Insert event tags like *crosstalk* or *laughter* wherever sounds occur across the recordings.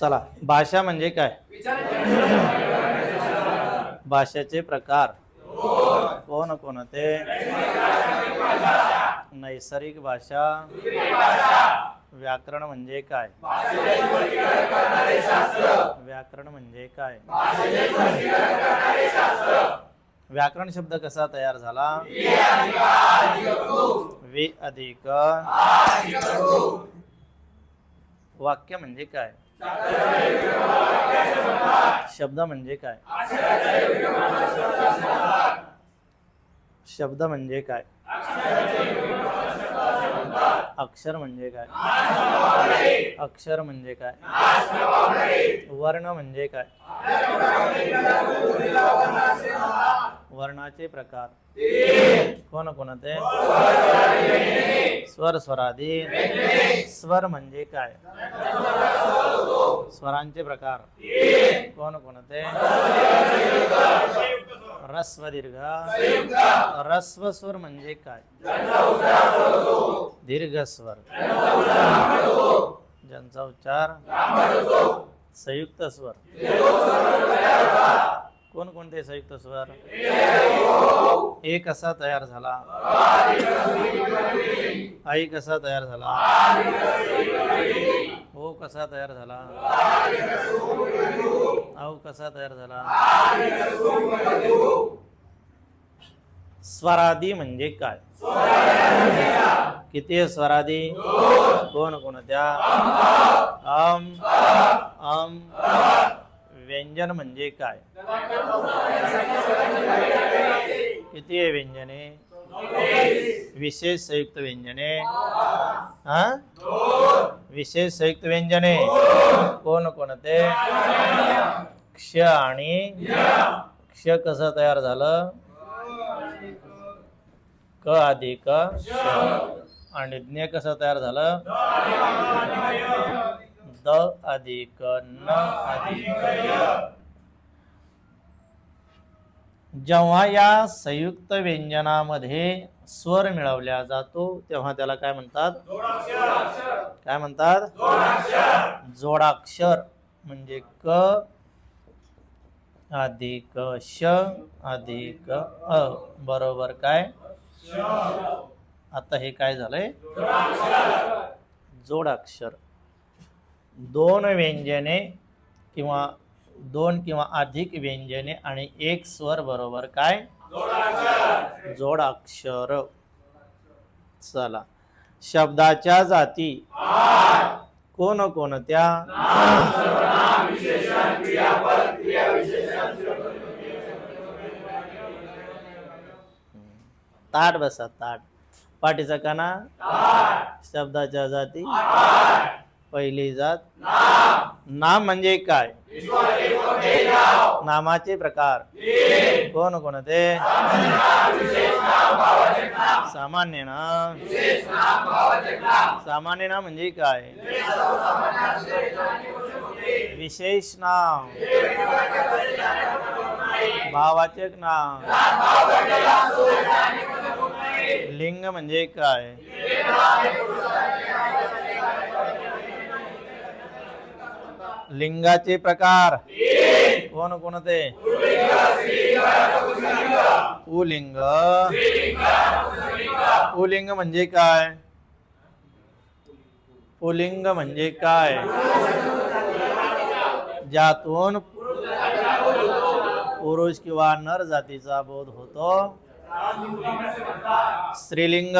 चला भाषा म्हणजे काय? भाषेचे प्रकार. कोण कोणते नैसर्गिक भाषा. व्याकरण म्हणजे काय? व्याकरण म्हणजे काय? व्याकरण शब्द कसा तयार झाला? वे अधिक. वाक्य म्हणजे काय? शब्द म्हणजे काय? शब्द म्हणजे काय? अक्षर म्हणजे काय? अक्षर म्हणजे काय? वर्ण म्हणजे काय? वर्णाचे प्रकार. कोण कोणते स्वर स्वरादी स्वर म्हणजे काय? स्वरांचे प्रकार. कोण कोणते रस्व दीर्घ रस्व स्वर म्हणजे काय? दीर्घ स्वर ज्यांचा उच्चार संयुक्त स्वर. कोण कोणते संयुक्त स्वर? ए कसा तयार झाला. आई कसा तयार झाला? कसा तयार झाला? अहो कसा तयार झाला? स्वरादी म्हणजे काय? किती स्वरादी? कोण कोणत्या अम अम व्यंजन म्हणजे काय? किती व्यंजने? विशेष संयुक्त व्यंजने? हा? विशेष संयुक्त व्यंजने. कोण कोणते क्ष आणि क्ष कसं तयार झालं? क अधिक आणि ज्ञ कसं तयार झालं? द अधिक न अधिक जेव्हा या संयुक्त व्यंजनामध्ये स्वर मिळवल्या जातो तेव्हा त्याला काय म्हणतात? काय म्हणतात? जोडाक्षर. म्हणजे क अधिक श अधिक अ. बरोबर काय? आता हे काय झालंय? जोडाक्षर. दोन व्यंजने किंवा दोन किंवा अधिक व्यंजने आणि एक स्वर बरोबर काय? जोडाक्षर. चला. शब्दाच्या जाती. कोण कोणत्या ताट बसा ताट. पाठीचा काना? शब्दाच्या जाती? पहिली जात? नाम. म्हणजे काय? नामाचे प्रकार. कोण कोणते सामान्य नाम सामान्य नाम म्हणजे काय? विशेष नाव भावाचक नाम. लिंग म्हणजे काय? लिंगाचे प्रकार. कोण कोणते? पुलिंग पुलिंग म्हणजे काय? पुलिंग म्हणजे काय? ज्यातून पुरुष किंवा नर जातीचा बोध होतो. स्त्रीलिंग.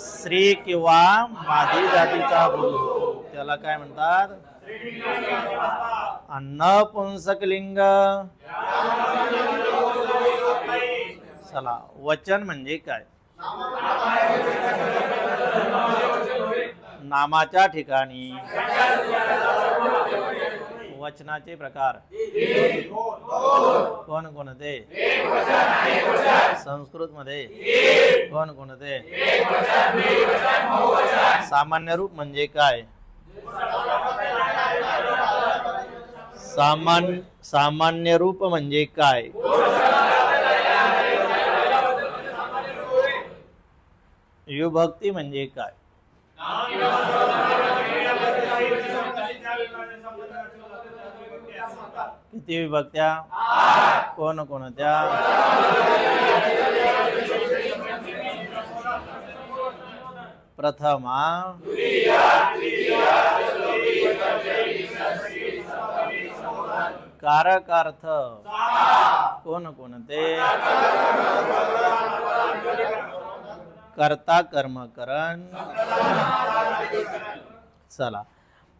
स्त्री किंवा मादी जातीचा बोध होतो. त्याला काय म्हणतात? अन्नपुंसकलिंग चला वचन म्हणजे काय? नामाच्या ठिकाणी. वचनाचे प्रकार. कोण कोणते? संस्कृत मध्ये कोण कोणते? सामान्य रूप म्हणजे काय? सामान्य सामान्य रूप म्हणजे काय? युभक्ती म्हणजे काय? किती विभक्त्या? कोण कोणत्या प्रथमा. कारकार्थ. कोण कोणते कर्ता कर्मकरण चला.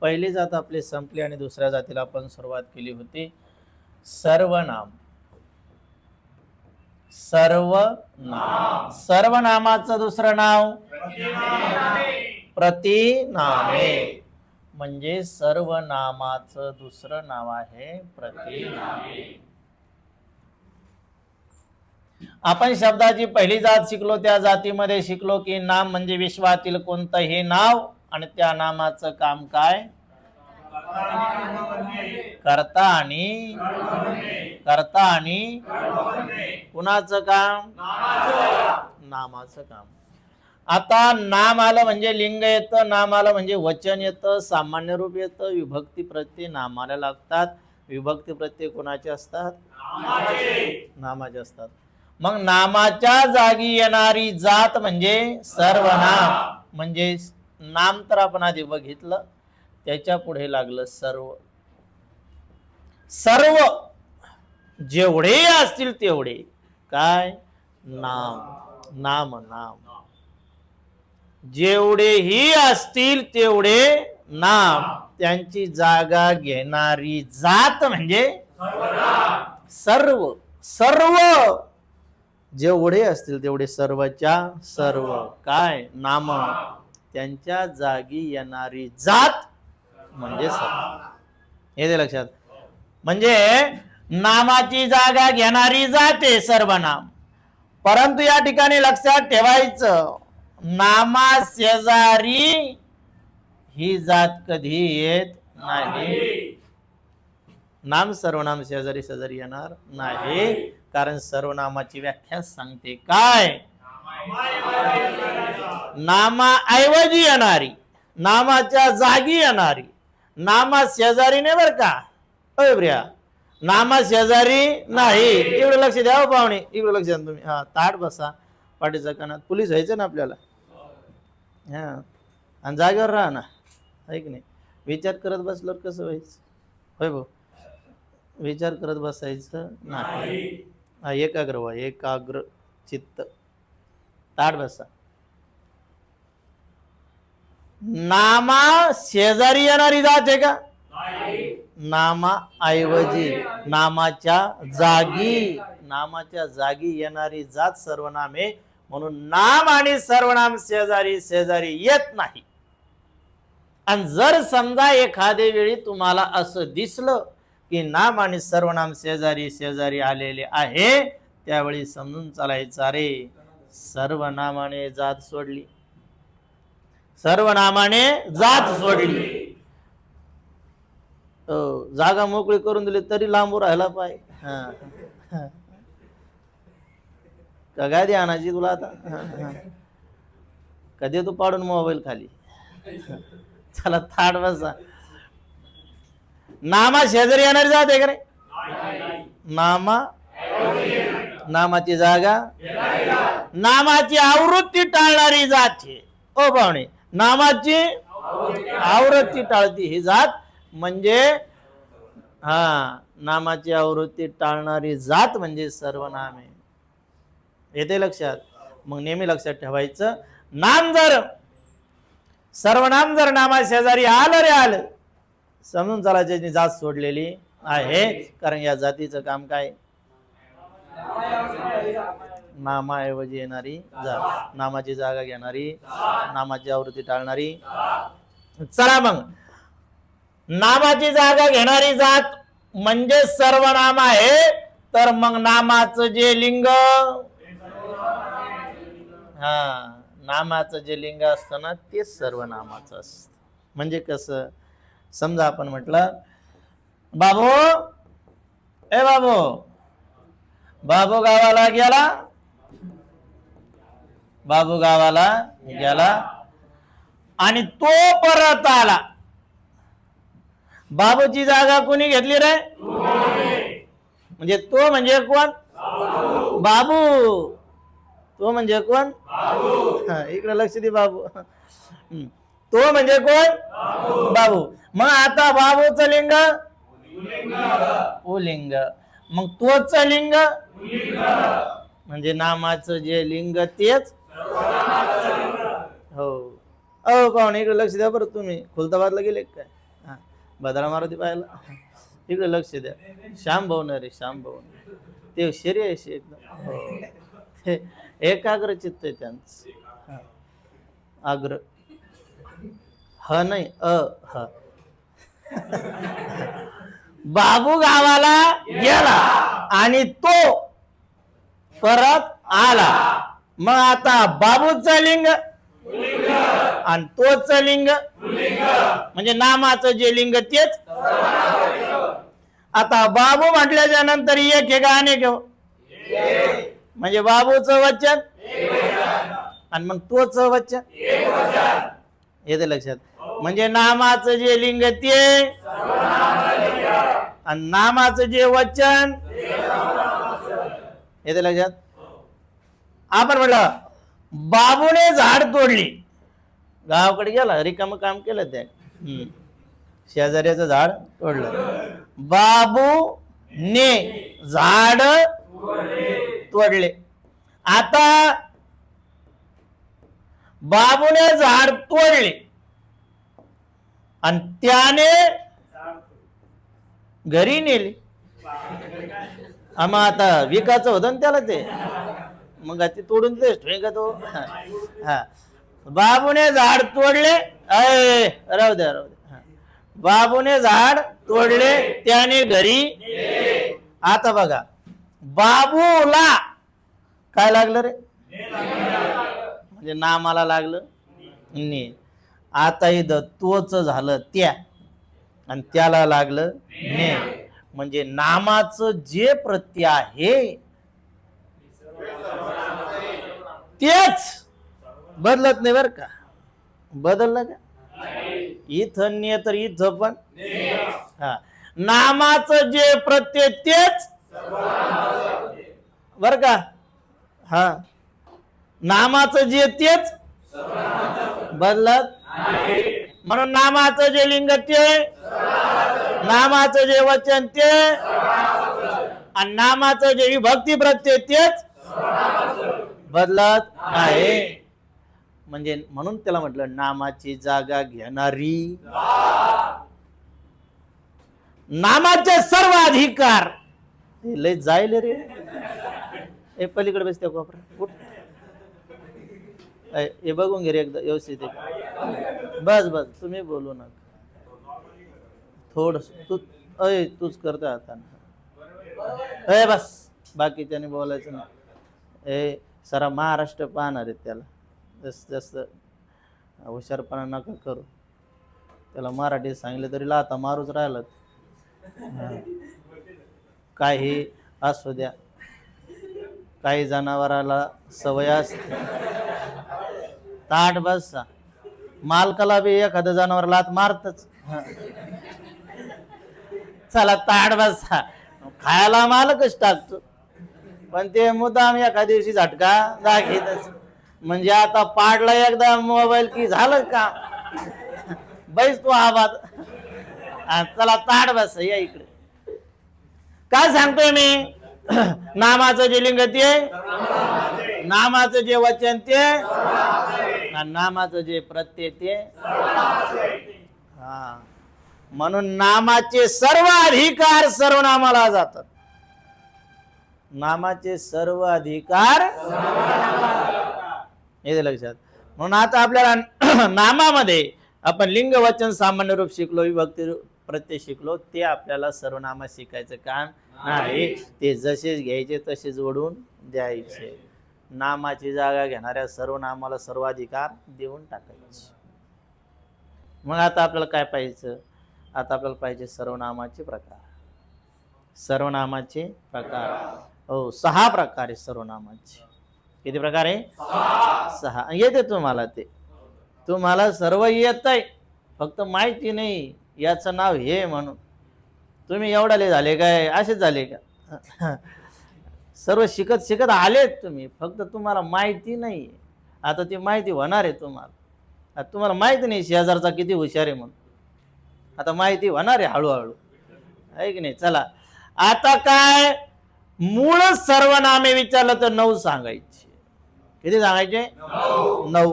पहिली जात आपली संपली आणि दुसऱ्या जातीला आपण सुरुवात केली होती. सर्वनाम. सर्वनाम. सर्वनामाचं दुसरं नाव? प्रतिनामे. म्हणजे सर्व नामाचं दुसरं नाव आहे प्रतिनामे. आपण शब्दाची पहिली जात शिकलो त्या जातीमध्ये शिकलो की नाम म्हणजे विश्वातील कोणतंही नाव आणि त्या नामाचं काम काय? करता आणि करता आणि कुणाचं काम? नामाचं काम. आता नाम आलं म्हणजे लिंग येतं नाम आलं म्हणजे वचन येतं सामान्य रूप येतं विभक्ती प्रत्यय नामाला लागतात. विभक्ती प्रत्यय कोणाचे असतात? नामाचे असतात. मग नामाच्या जागी येणारी जात म्हणजे सर्वनाम. म्हणजे नाम तर आपण आधी बघितलं त्याच्या पुढे लागलं सर्व. सर्व जेवढे असतील तेवढे. काय? नाम. नाम नाम. जेवढेही असतील तेवढे नाम. त्यांची जागा घेणारी जात म्हणजे सर्व. सर्व. जेवढे असतील तेवढे सर्वच्या सर्व. काय? नाम. त्यांच्या जागी येणारी जात म्हणजे सर्व. हे दे लक्षात. म्हणजे नामाची जागा घेणारी जाते सर्वनाम. परंतु या ठिकाणी लक्षात ठेवायचं. नामा शेजारी ही जात कधी येत नाही. नाम सर्वनाम शेजारी शेजारी येणार नाही. कारण सर्वनामाची व्याख्या सांगते काय? नामाऐवजी येणारी नामाच्या जागी येणारी. नामा शेजारी नाही बर का? अय प्रिया. नामा शेजारी नाही. इकडे लक्ष द्या हो पाहुणे. इकडे लक्ष द्या तुम्ही. हा ताट बसा. पाठीचा कानात. पोलीस व्हायचं ना आपल्याला. हा. आणि जागेवर राहा ना. आहे की नाही. विचार करत बसल्यावर कसं व्हायचं? होय भाऊ. विचार करत बसायचं नाही. हा एकाग्र व्हा एकाग्र चित्त. ताट बसा. नामा शेजारी येणारी जात आहे का? नामा ऐवजी नामाच्या जागी नामाच्या जागी येणारी जात सर्वनामे म्हणून नाम आणि सर्वनाम शेजारी शेजारी येत नाही. आणि जर समजा एखाद्या वेळी तुम्हाला असं दिसलं की नाम आणि सर्वनाम शेजारी शेजारी आलेले आहे त्यावेळी समजून चालायचं अरे सर्वनामाने जात सोडली. सर्वनामाने जात सोडली. हो, जागा मोकळी करून दिली तरी लांबू राहायला पाहिजे काय दे गादी आणायची तुला आता कधी तू पाडून मोबाईल खाली? चला थाट बसा. नामा शेजारी येणारी जात आहे का रे? नामा नामाची जागा नामाची आवृत्ती टाळणारी जात आहे. ओ पाहुणे नामाची आवृत्ती टाळती ही जात म्हणजे हा नामाची आवृत्ती टाळणारी जात म्हणजे सर्वनामे येते लक्षात. मग नेहमी लक्षात ठेवायचं नाम जर सर्वनाम जर नामा शेजारी आलं रे आलं. समजून चला ज्यांनी जात सोडलेली आहे कारण या जातीचं काम काय? नामाऐवजी येणारी जात नामाची जागा घेणारी नामाची आवृत्ती टाळणारी. चला मग. नामाची जागा घेणारी जात म्हणजे सर्वनाम आहे तर मग नामाचं जे लिंग हा नामाचं जे लिंग असतं ना तेच सर्वनामाचं असतं. म्हणजे कसं? समजा आपण म्हटलं बाबू ए बाबू बाबू गावाला गेला? बाबू गावाला गेला. आणि तो परत आला. बाबूची जागा कोणी घेतली रे? म्हणजे तो म्हणजे कोण? बाबू. तो म्हणजे कोण? इकडे लक्ष दे बाबू. तो म्हणजे कोण? बाबू. मग आता बाबूच लिंग? पुलिंग. मग तोच लिंग? म्हणजे नामाचं जे लिंग तेच? हो. अहो पाहुणे इकडे लक्ष द्या बरं तुम्ही. खुलताबादला गेले काय? हा. बदला मारुती पाहायला. इकडे लक्ष द्या. श्याम भाऊ रे श्याम भाऊ. ते शरीर एकदम हो. एकाग्र चित्त आहे त्यांचं. आग्र. ह नाही अ ह. बाबू गावाला गेला आणि तो परत आला. मग आता बाबूचं लिंग आणि तोच लिंग. म्हणजे नामाचं जे लिंग तेच. आता बाबू म्हटल्याच्या नंतर एक हे का अनेक म्हणजे बाबूचं वचन? आणि मग तोच वचन? येते लक्षात. म्हणजे नामाचं जे लिंग ते? आणि नामाचं जे वचन? येते लक्षात. आपण म्हटलं बाबूने झाड तोडली. गावाकडे गेला रिकाम काम केलं त्या. हम्म. शेजाऱ्याचं झाड तोडलं. बाबू ने झाड तोडले आता बाबूने झाड तोडले. आणि त्याने घरी नेले. आम्हा आता विकायचं होतं ना त्याला ते. मग ते तोडून देस का तो. हा. बाबूने झाड तोडले. अय राहू द्या राहू द्या. बाबूने झाड तोडले त्याने घरी आता बघा. बाबूला. काय लागलं रे? म्हणजे नामाला लागलं? ने आता इथं तोच झालं त्या. आणि त्याला लागलं ने. म्हणजे नामाचं जे प्रत्यय आहे तेच बदलत नाही बर का? बदललं का? इथं ने तर इथं पण. हा. नामाचं जे प्रत्यय तेच बर का? हा. नामाचं जे तेच? बदलत? म्हणून नामाचं जे लिंग ते? नामाचं जे वचन ते? आणि नामाचं जे विभक्ती प्रत्यय तेच? बदलत आहे. म्हणजे म्हणून त्याला म्हटलं नामाची जागा घेणारी. नामाचे सर्व अधिकार हे लय जाईल रे. ए पलीकडे बसते कोपरा उठ. हे बघून घे रे एकदा व्यवस्थित बस बस. तुम्ही बोलू नका. थोडस. तू अय तूच करतो हाताने. अय बस. बाकीच्याने बोलायचं नाही. ए सारा महाराष्ट्र पाहणार आहे त्याला. जास्त जास्त हुशारपणा नका करू. त्याला मराठी सांगितलं तरी लाता मारूच राहिलं काही असू द्या. काही जनावराला सवय असते. ताट बसा. मालकाला बी एखादं जनावर लात मारतच. चला ताट बसा. खायला मालकच टाकतो. पण ते मुद्दाम एका दिवशी झटका दाखवतच. म्हणजे आता पाडला एकदा मोबाईल की झालं का? बैस तू आवाज चला ताट बस या इकडे. काय सांगतोय मी? *clears throat* नामाचं जे लिंग ते? नामाचं जे वचन ते? नामाचं जे प्रत्यय ते? हा. म्हणून नामाचे सर्व अधिकार सर्व नामाला जातात. नामाचे सर्व अधिकार *clears throat* हे लक्षात. म्हणून आता आपल्याला *clears throat* नामामध्ये आपण लिंग वचन सामान्य रूप शिकलो विभक्ती प्रत्यय शिकलो ते आपल्याला सर्वनामा शिकायचं काम नाही. ते जसेच घ्यायचे तसेच ओढून द्यायचे. नामाची जागा घेणाऱ्या सर्व नामाला सर्वाधिकार देऊन टाकायचे. मग आता आपल्याला काय पाहिजे आता आपल्याला पाहिजे सर्वनामाचे प्रकार. सर्वनामाचे प्रकार. हो सहा प्रकार आहे सर्वनामाचे. किती प्रकार आहे? सहा. येते तुम्हाला ते. तुम्हाला सर्व येत आहे फक्त माहिती नाही याचं नाव हे म्हणून. तुम्ही एवढाले झाले काय? असेच झाले का? सर्व शिकत शिकत आलेत तुम्ही फक्त तुम्हाला माहिती नाही. आता ती माहिती होणार आहे तुम्हाला. आता तुम्हाला माहिती नाही शेजारचा किती हुशार आहे म्हणून. आता माहिती होणार आहे हळूहळू. आहे की नाही? चला. आता काय? मूळ सर्वनामे विचारलं तर नऊ सांगायचे. किती सांगायचे? नऊ.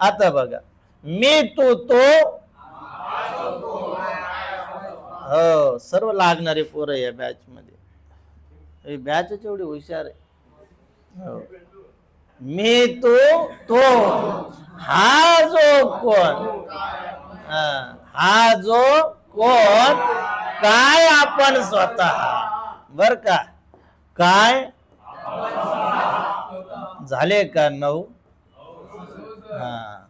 आता बघा. मी तू तो हो सर्व लागणारे पोरं या बॅच मध्ये. बॅच एवढी हुशार आहे. हो. मी तो तो हा जो कोण? हा, हा जो कोण? काय आपण स्वतः? बर का? काय? झाले का नऊ? हा.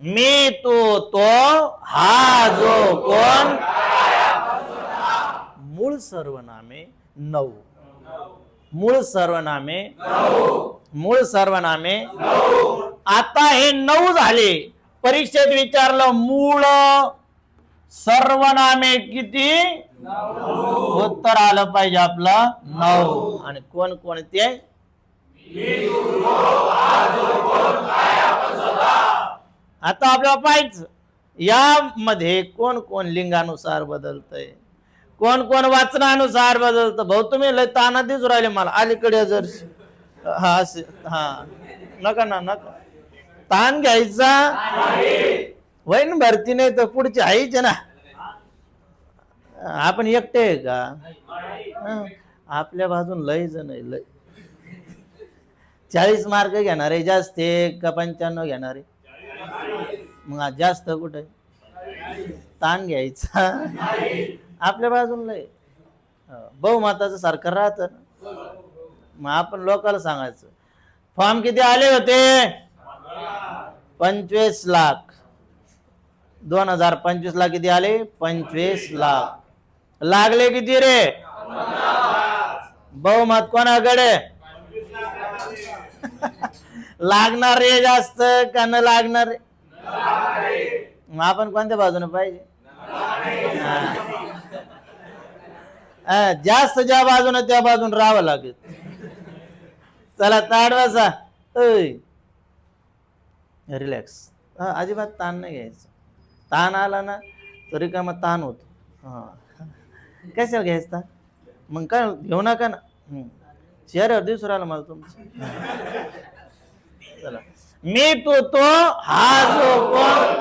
मी तू तो हा जो कोण? मूळ सर्वनामे नऊ. मूळ सर्वनामे मूळ सर्वनामे आता हे नऊ झाले. परीक्षेत विचारलं मूळ सर्वनामे किती? उत्तर आलं पाहिजे आपलं नऊ. आणि कोण कोणते आता आपल्याला पाहायचं यामध्ये कोण कोण लिंगानुसार बदलतंय? कोण कोण वाचनानुसार बदलतं? भाऊ तुम्ही लय ताना दिसू राहिले मला. अलीकडे जर हा हा. नका ना नका. ताण घ्यायचा. वैन भरती नाही तर पुढची आहेच ना. आपण एकटे आहे का? आपल्या बाजून लय जण आहे लय. चाळीस मार्क घेणार आहे जास्त का पंच्याण्णव घेणारे? मग आज जास्त कुठे? ताण घ्यायचा. आपल्या बाजून लय. बहुमताचं सरकार राहतं ना. मग आपण लोकांना सांगायचं. फॉर्म किती आले होते? पंचवीस लाख. दोन हजार पंचवीस ला किती आले? पंचवीस लाख. लागले किती रे? बहुमत कोणाकडे? लागणार रे जास्त का न लागणार? रे मग आपण कोणत्या बाजूने पाहिजे? जास्त ज्या बाजूने त्या बाजून राहावं लागेल. चला ताड बसा. रिलॅक्स हा अजिबात ताण नाही घ्यायचं. ताण आला ना तरी का मग ताण होतो. हा. कशाला घ्यायचं? मग काय घेऊ नका ना. चेहऱ्यावर दिवस राहिला मला तुमचं. मी तो तो हा जो कोण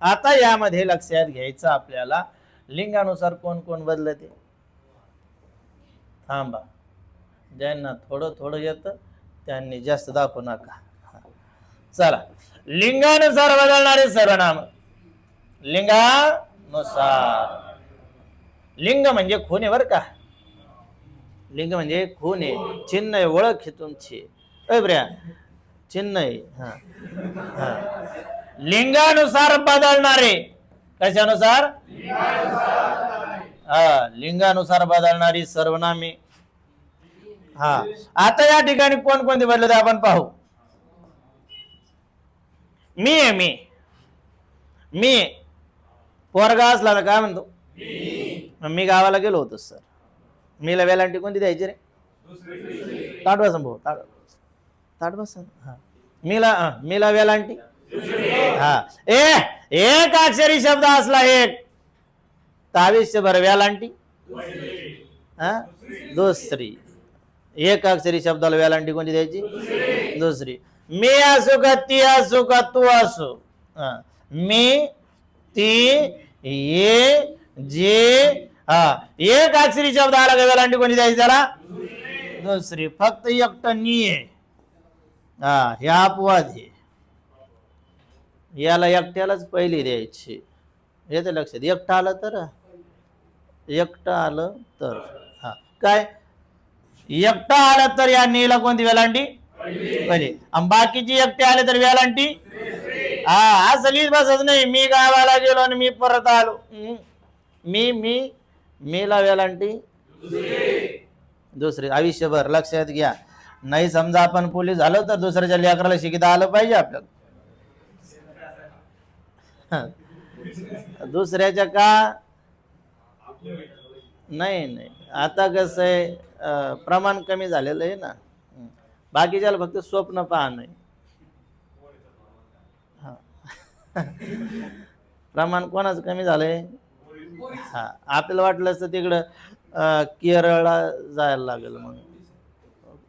आता यामध्ये लक्षात घ्यायचं आपल्याला. लिंगानुसार कोण कोण बदलते थांबा. ज्यांना थोडं थोडं येतं त्यांनी जास्त दाखवू नका. हा. चला. लिंगानुसार बदलणारे सर्वनाम. लिंगानुसार. लिंग म्हणजे खून आहे बर का? लिंग म्हणजे खून. आहे चिन्ह आहे ओळख आहे तुमची. अय ब्र्या चिन्ह हा हा. लिंगानुसार बदलणारे. कशानुसार? हा लिंगानुसार बदलणारी सर्वनामे. हा. आता या ठिकाणी कोण कोणते बदलते आपण पाहू. मी आहे मी. मी. पोरगा असला तर काय म्हणतो? मग मी गावाला गेलो होतो सर. मीला वेलांटी कोणती द्यायची रे? ताडवा संभव ताड ताडवा सर हा. मिला हा, वेलांटी? हा. ए एक अक्षरी शब्द असला एक. तावीसशे भर वेलांटी? हा? दुसरी. एक अक्षरी शब्दाला वेलांटी कोणती द्यायची? दुसरी. मी असो का ती असो का तू असो? हा. मी ती ये जे हा. एक अक्षरी शब्द आला का वेलांटी कोणी द्यायची त्याला? दुसरी. फक्त एकटं नी आहे. हा हे अपवाद हे याला एकट्यालाच पहिली द्यायची. येते लक्षात एकटं आलं तर? एकटं आलं तर हा. काय? एकटं आलं तर या नीला कोणती? वेलांटी? पहिली. आणि बाकीची एकटे आले तर वेलांटी? हा असं लिहित बसत नाही. मी गावाला गेलो आणि मी परत आलो. मी मी मीला वेलांटी? दुसरी. आयुष्यभर लक्षात घ्या. नाही समजा आपण पोलीस झालो तर दुसऱ्याच्या लेकराला शिकिता आलं पाहिजे आपल्याला. दुसऱ्याच्या का? नाही नाही. आता कसं आहे प्रमाण कमी झालेलं आहे ना. बाकीच्याला फक्त स्वप्न पाहणं आहे. हा. प्रमाण कोणाचं कमी झालंय? हा. आपल्याला वाटलं असतं तिकडं केरळला जायला लागेल मग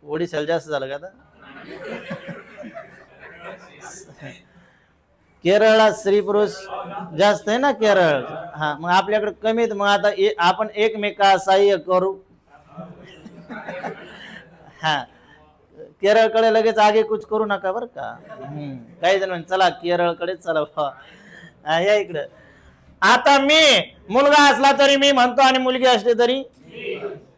ओडिशाला जास्त झालं का आता? केरळला स्त्री पुरुष जास्त आहे ना केरळ? हा मग आपल्याकडे कमी आहेत. मग आता आपण एकमेका सहाय्य करू. हा केरळकडे लगेच आगे कुछ करू नका बरं का. हम्म. काही जण चला केरळकडे चला. या इकडं. आता मी मुलगा असला तरी मी म्हणतो आणि मुलगी असली तरी?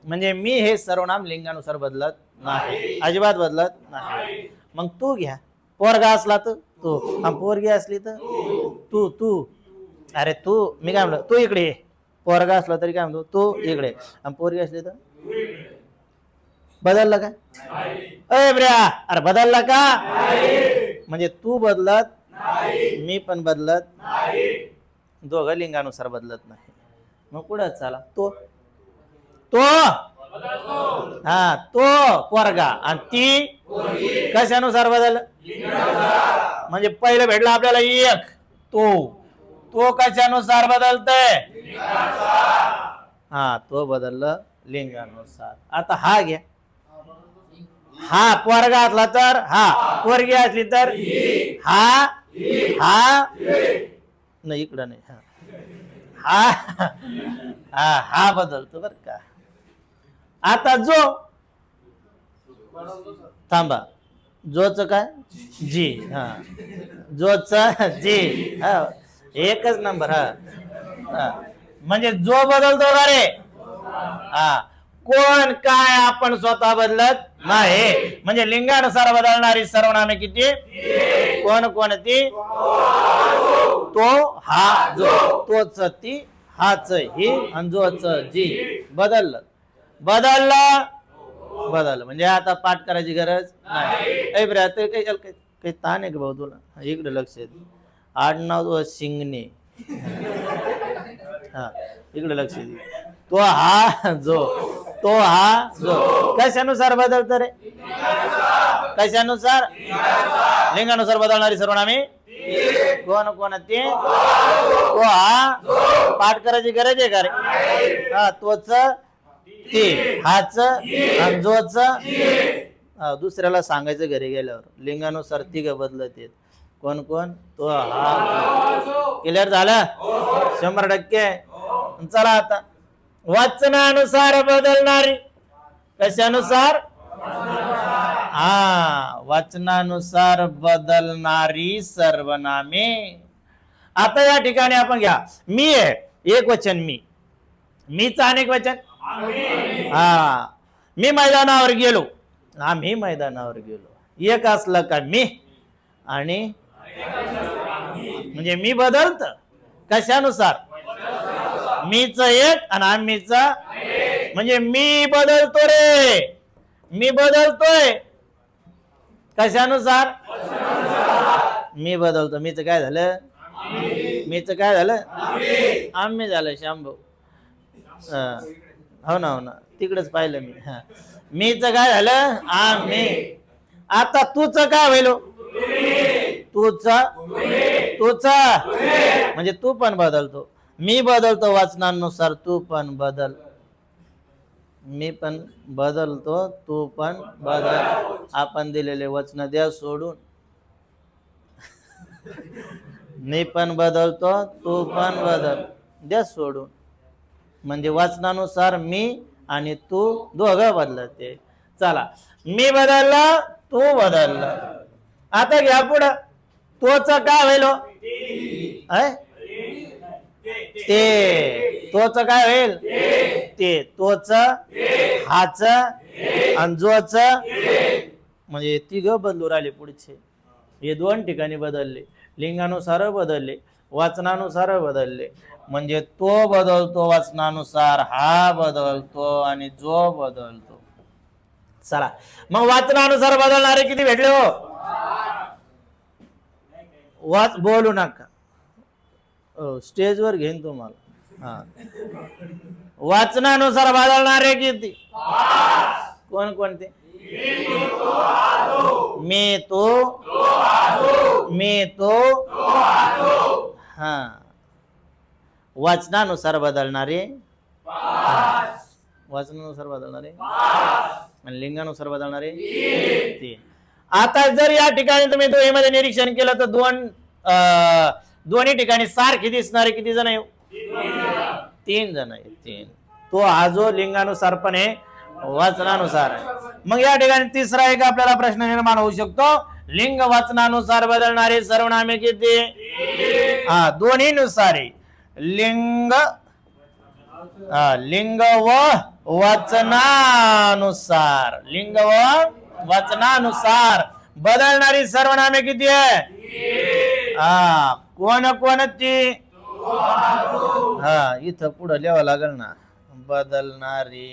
म्हणजे मी हे सर्वनाम लिंगानुसार बदलत नाही. अजिबात बदलत नाही. मग तू घ्या. पोरगा असला तर तू. आणि पोरगी असली तर तू. तू अरे तू मी काय म्हणतो तू इकडे ये. पोरगा असला तरी काय म्हणतो तू इकडे. आणि पोरगी असली तर? बदललं का? अय ब्र्या अरे बदलला का? म्हणजे तू बदलत मी पण बदलत दोघं लिंगानुसार बदलत नाही. मग कुठं चाला? तो. तो! हा तो पोरगा. आणि ती कशानुसार बदल? म्हणजे पहिलं भेटलं आपल्याला एक. तो. तो कशानुसार बदलतय? हा तो बदललं लिंगानुसार. आता हा घ्या. हा पोरगा असला तर हा पोरगी असली तर हा हा नाही इकडं नाही. हा. हा हा हा बदलतो बर का. आता जो थांबा. जोच काय? जी हा. जोच जी हा. एकच नंबर हा. हा. म्हणजे जो बदलतो का रे? हा. कोण काय आपण स्वतः बदलत नाही. म्हणजे लिंगानुसार बदलणारी सर्वनामे किती? कोण कोणती तो हा जो. तोच ती हाच ही आणि जोच जी. बदललं. बदललं. बदल म्हणजे आता पाठ करायची गरज नाही. काही काही काही ताण आहे का भाऊ तुला? इकडे लक्ष दे. आडनाव तो शिंगणे. हा इकडे लक्ष दे. तो हा जो. तो हा जो. कशानुसार बदलत रे? कशानुसार? लिंगानुसार बदलणारी सर्वनामे कोण कोण ते? तो हा. पाठ करायची गरज आहे का रे? हा तोच ते. हाच आणि जोच दुसऱ्याला सांगायचं घरी गेल्यावर लिंगानुसार तिघ बदलत येत कोण कोण? तो हा. क्लिअर झालं? शंभर टक्के. चला आता. वाचनानुसार बदलणारी. कशानुसार? हा वाचनानुसार बदलणारी सर्वनामे. आता या ठिकाणी आपण घ्या. मी आहे. एक वचन मी. मीच अनेक वचन. हा. मी मैदानावर गेलो. आम्ही मैदानावर गेलो. एक असलं का मी? आणि? म्हणजे मी बदलत. कशानुसार? मीच एक आणि आम्हीच. म्हणजे मी बदलतो रे. मी बदलतोय. कशानुसार? मी बदलतो. मीच काय झालं? मीच काय झालं? आम्ही झालं शांभू. हो ना हो ना. तिकडेच पाहिलं मी. हा. मीच काय झालं? आम्ही. आता तूच काय होईल तूच तूच म्हणजे तू पण बदलतो. मी बदलतो वाचनानुसार तू पण बदल. मी पण बदलतो तू पण बदल. आपण दिलेले वचन द्या सोडून. मी पण बदलतो तू पण बदल. द्या सोडून. म्हणजे वाचनानुसार मी आणि तू दोघं बदलते. चला मी बदललं तू बदललं. आता घ्या पुढं. तोच काय होईल हो? ते. तोच काय होईल? ते. तोच हाच आणि जोच. म्हणजे तिघ बदलू राहिले पुढचे. हे दोन ठिकाणी बदलले. लिंगानुसार बदलले. वाचनानुसार बदलले. म्हणजे तो बदलतो वाचनानुसार हा बदलतो आणि जो बदलतो. चला. मग वाचनानुसार बदलणारे किती भेटले हो? वाच बोलू नका. हो स्टेजवर घेईन तुम्हाला. हा. वाचनानुसार बदलणारे किती? कोण कोणते मी तो मी तो हा. वाचनानुसार बदलणारे. वाचनानुसार बदलणारे. आणि लिंगानुसार बदलणारे. तीन. आता जर या ठिकाणी तुम्ही दोन्हीमध्ये निरीक्षण केलं तर दोन दोन्ही ठिकाणी सारखे दिसणारे किती जण आहे तीन जण आहे तीन. तो हा जो लिंगानुसार पण आहे वाचनानुसार आहे. मग या ठिकाणी तिसरा एक आपल्याला प्रश्न निर्माण होऊ शकतो. लिंग वाचनानुसार बदलणारे सर्वनामे किती? हा दोन्ही नुसार आहे. लिंग हा, लिंग व वचनानुसार. लिंग व वचनानुसार. बदलणारी सर्वनामे किती आहे? हा कोण कोणती हा इथं पुढं लिहावं लागेल ना. बदलणारी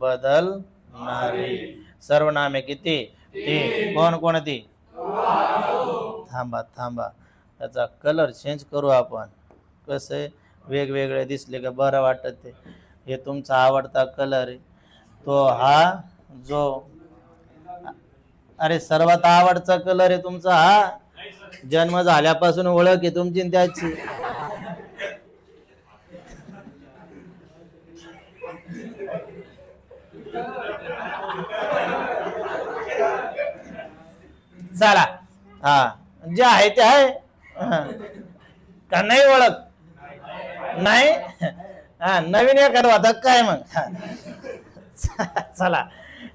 बदलणारी. सर्वनामे किती? ती कोण कोणती थांबा थांबा. त्याचा कलर चेंज करू आपण. कसं आहे वेगवेगळे दिसले का बरं वाटत ते? हे तुमचा आवडता कलर आहे. तो हा जो अरे सर्वात आवडता कलर आहे तुमचा हा? जन्म झाल्यापासून ओळख आहे तुमची त्याची. चला. हा जे आहे ते आहे. का नाही ओळख? नाही? हा नवीन एखादा होता काय मग? चला.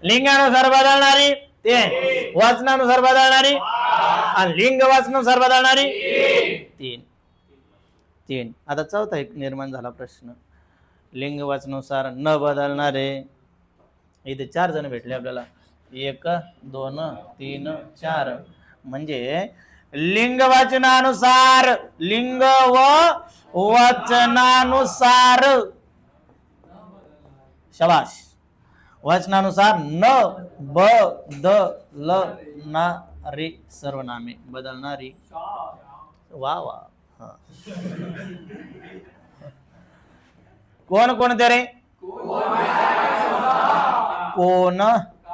लिंगानुसार बदलणारी ते वाचनानुसार बदलणारी आणि लिंग वाचनानुसार बदलणारी तीन. तीन. आता चौथा एक निर्माण झाला प्रश्न. लिंग वाचनानुसार न बदलणारे. इथे चार जण भेटले आपल्याला. एक दोन तीन चार. म्हणजे लिंग वचनानुसार लिंग व वचनानुसार शबाश वचनानुसार न ब द ल ना रे सर्वनामे. बदलणारी. वा वा. हा. कोण कोणते रे? कोण?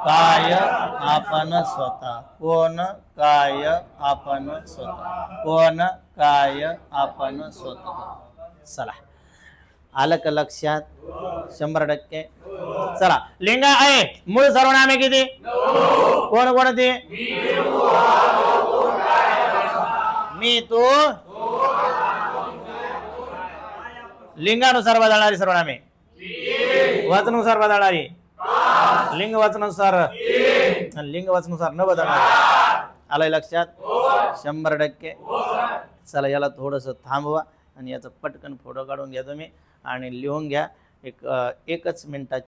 काय आपण स्वतः? कोण काय आपण स्वतः? कोण काय आपण स्वतः? चला. आलं का लक्षात? शंभर टक्के. चला. लिंग आहे. मूळ सर्वनामे किती? कोण कोणती? मी तू? लिंगानुसार बदलणारी सर्वनामे वाचनुसार बदलणारी. लिंग वाचनानुसार लिंग वाचनानुसार न बदलणार. आलंय लक्षात? शंभर टक्के. चला याला थोडंसं थांबवा आणि याचा पटकन फोटो काढून घ्या तुम्ही आणि लिहून घ्या. एक एकच मिनिटात